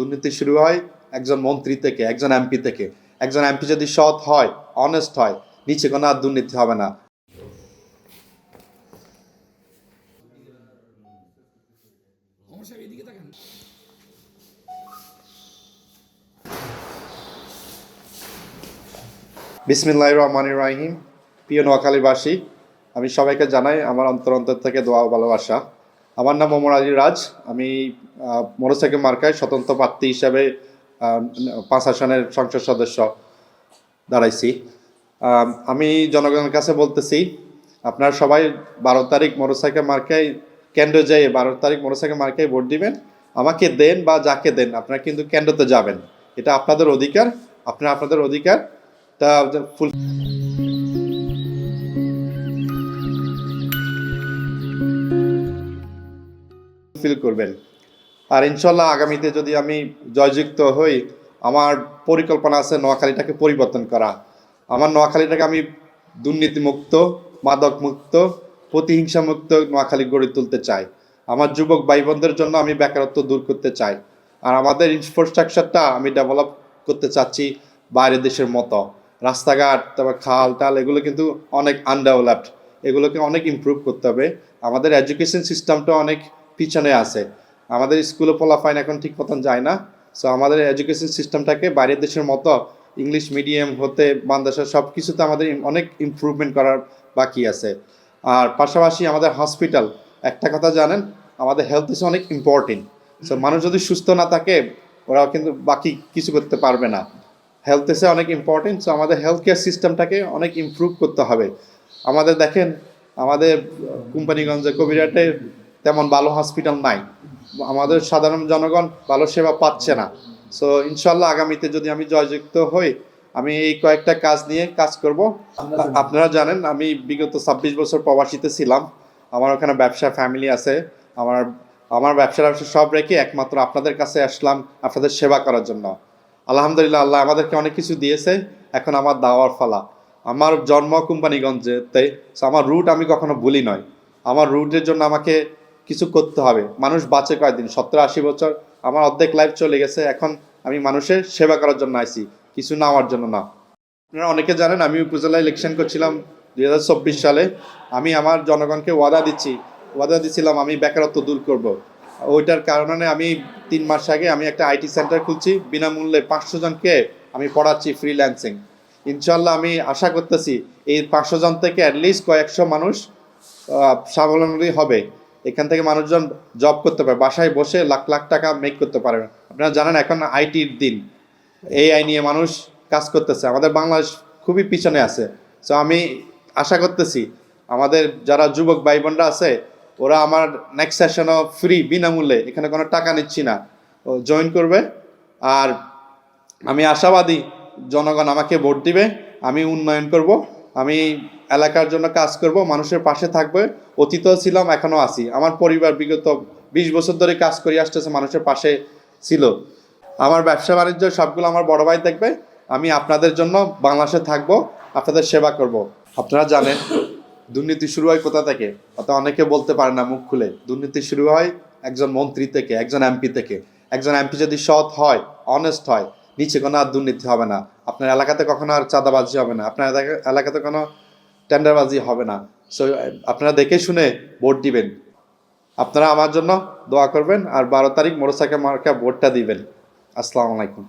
দুর্নীতি শুরু হয় একজন মন্ত্রী থেকে, একজন এমপি থেকে। একজন এমপি যদি সৎ হয় অনেস্ট হয়, নিচে কোনো আর দুর্নীতি হবে না। বিসমিল্লাহ রহমান রাহিম। প্রিয় নোয়াখালীবাসী, আমি সবাইকে জানাই আমার অন্তর অন্তর থেকে দোয়া ভালোবাসা। আমার নাম ওমর আলী রাজ। আমি মোটরসাইকেল মার্কায় স্বতন্ত্র প্রার্থী হিসাবে পাঁচ আসনের সংসদ সদস্য দাঁড়াইছি। আমি জনগণের কাছে বলতেছি, আপনারা সবাই বারো তারিখ মোটরসাইকেল মার্কায়, কেন্দ্রে যেয়ে বারো তারিখ মোটরসাইকেল মার্কায় ভোট দিবেন। আমাকে দেন বা যাকে দেন, আপনারা কিন্তু কেন্দ্রতে যাবেন। এটা আপনাদের অধিকার, আপনারা আপনাদের অধিকার। তা, ফুল ফিল করবেন। আর ইনশাল্লাহ আগামীতে যদি আমি জয়যুক্ত হই, আমার পরিকল্পনা আছে নোয়াখালীটাকে পরিবর্তন করা। আমার নোয়াখালীটাকে আমি দুর্নীতিমুক্ত মাদক মুক্ত প্রতিহিংসা মুক্ত নোয়াখালী গড়ে তুলতে চাই। আমার যুবক ভাই বোনদের জন্য আমি বেকারত্ব দূর করতে চাই। আর আমাদের ইনফ্রাস্ট্রাকচারটা আমি ডেভেলপ করতে চাচ্ছি বাইরের দেশের মতো। রাস্তাঘাট, তারপর খাল, টাল, এগুলো কিন্তু অনেক আনডেভেলপড এগুলোকে অনেক ইমপ্রুভ করতে হবে। আমাদের এডুকেশন সিস্টেমটা অনেক পিছনে আছে। আমাদের স্কুলে ফলাফাইন এখন ঠিক মতন যায় না। সো আমাদের এডুকেশন সিস্টেমটাকে বাইরের দেশের মতো ইংলিশ মিডিয়াম হতে, বাংলাদেশের সব কিছুতে আমাদের অনেক ইমপ্রুভমেন্ট করার বাকি আছে। আর পাশাপাশি আমাদের হসপিটাল একটা কথা জানেন, আমাদের হেলথ ইস অনেক ইম্পর্টেন্ট সো মানুষ যদি সুস্থ না থাকে ওরা কিন্তু বাকি কিছু করতে পারবে না। হেলথ ইসে অনেক ইম্পর্টেন্ট সো আমাদের হেলথ কেয়ার সিস্টেমটাকে অনেক ইমপ্রুভ করতে হবে। আমাদের দেখেন, আমাদের কোম্পানিগঞ্জে কবিরাটে তেমন ভালো হসপিটাল নাই। আমাদের সাধারণ জনগণ ভালো সেবা পাচ্ছে না। সো ইনশাল্লাহ আগামীতে যদি আমি জয়যুক্ত হই, আমি এই কয়েকটা কাজ নিয়ে কাজ করব। আপনারা জানেন, আমি বিগত ছাব্বিশ বছর প্রবাসীতে ছিলাম। আমার ওখানে ব্যবসা ফ্যামিলি আছে। আমার আমার ব্যবসা ব্যবসা সব রেখে একমাত্র আপনাদের কাছে আসলাম আপনাদের সেবা করার জন্য। আলহামদুলিল্লাহ, আল্লাহ আমাদেরকে অনেক কিছু দিয়েছে। এখন আমার দাওয়ার ফালা। আমার জন্ম কোম্পানিগঞ্জেতে আমার রুট আমি কখনো ভুলি নয়। আমার রুটের জন্য আমাকে কিছু করতে হবে। মানুষ বাঁচে কয়েকদিন সতেরো আশি বছর। আমার অর্ধেক লাইফ চলে গেছে। এখন আমি মানুষের সেবা করার জন্য আইছি। কিছু না, আমার জন্য না। আপনারা অনেকে জানেন, আমি উপজেলা ইলেকশন করছিলাম দুই হাজার চব্বিশ সালে। আমি আমার জনগণকে ওয়াদা দিচ্ছি। ওয়াদা দিচ্ছিলাম আমি বেকারত্ব দূর করব। ওইটার কারণে আমি তিন মাস আগে আমি একটা আইটি সেন্টার খুলছি। বিনামূল্যে পাঁচশো জনকে আমি পড়াচ্ছি ফ্রিল্যান্সিং ইনশাল্লাহ আমি আশা করতেছি, এই পাঁচশো জন থেকে অ্যাটলিস্ট কয়েকশো মানুষ স্বাবলম্বী হবে। এখান থেকে মানুষজন জব করতে পারে, বাসায় বসে লাখ লাখ টাকা মেক করতে পারে আপনারা জানেন এখন আইটির দিন এআই নিয়ে মানুষ কাজ করতেছে। আমাদের বাংলাদেশ খুবই পিছনে আছে। সো আমি আশা করতেছি, আমাদের যারা যুবক ভাই বোনরা আছে, ওরা আমার নেক্সট সেশনও ফ্রি বিনামূল্যে, এখানে কোনো টাকা নিচ্ছি না। ও জয়েন করবে। আর আমি আশাবাদী, জনগণ আমাকে ভোট দিবে, আমি উন্নয়ন করব। আমি এলাকার জন্য কাজ করব, মানুষের পাশে থাকবে, অতীতও ছিলাম এখনও আছি। আমার পরিবার বিগত বিশ বছর ধরে কাজ করে আসতেছে, মানুষের পাশে ছিল। আমার ব্যবসা বাণিজ্য সবগুলো আমার বড় ভাই দেখবে, আমি আপনাদের জন্য বাংলাদেশে থাকব, আপনাদের সেবা করব। আপনারা জানেন, দুর্নীতি শুরু হয় কোথা থেকে? অর্থাৎ অনেকে বলতে পারে না মুখ খুলে। দুর্নীতি শুরু হয় একজন মন্ত্রী থেকে, একজন এমপি থেকে। একজন এমপি যদি সৎ হয় অনেস্ট হয় নিচে কোনো আর দুর্নীতি হবে না। আপনার এলাকাতে কখনো আর চাঁদাবাজি হবে না। আপনার এলাকা- এলাকাতে কোনো টেন্ডারবাজি হবে না। সো আপনারা দেখে শুনে ভোট দিবেন। আপনারা আমার জন্য দোয়া করবেন আর বারো তারিখ মোটরসাইকেল মার্কা ভোটটা দিবেন। আসসালামু আলাইকুম।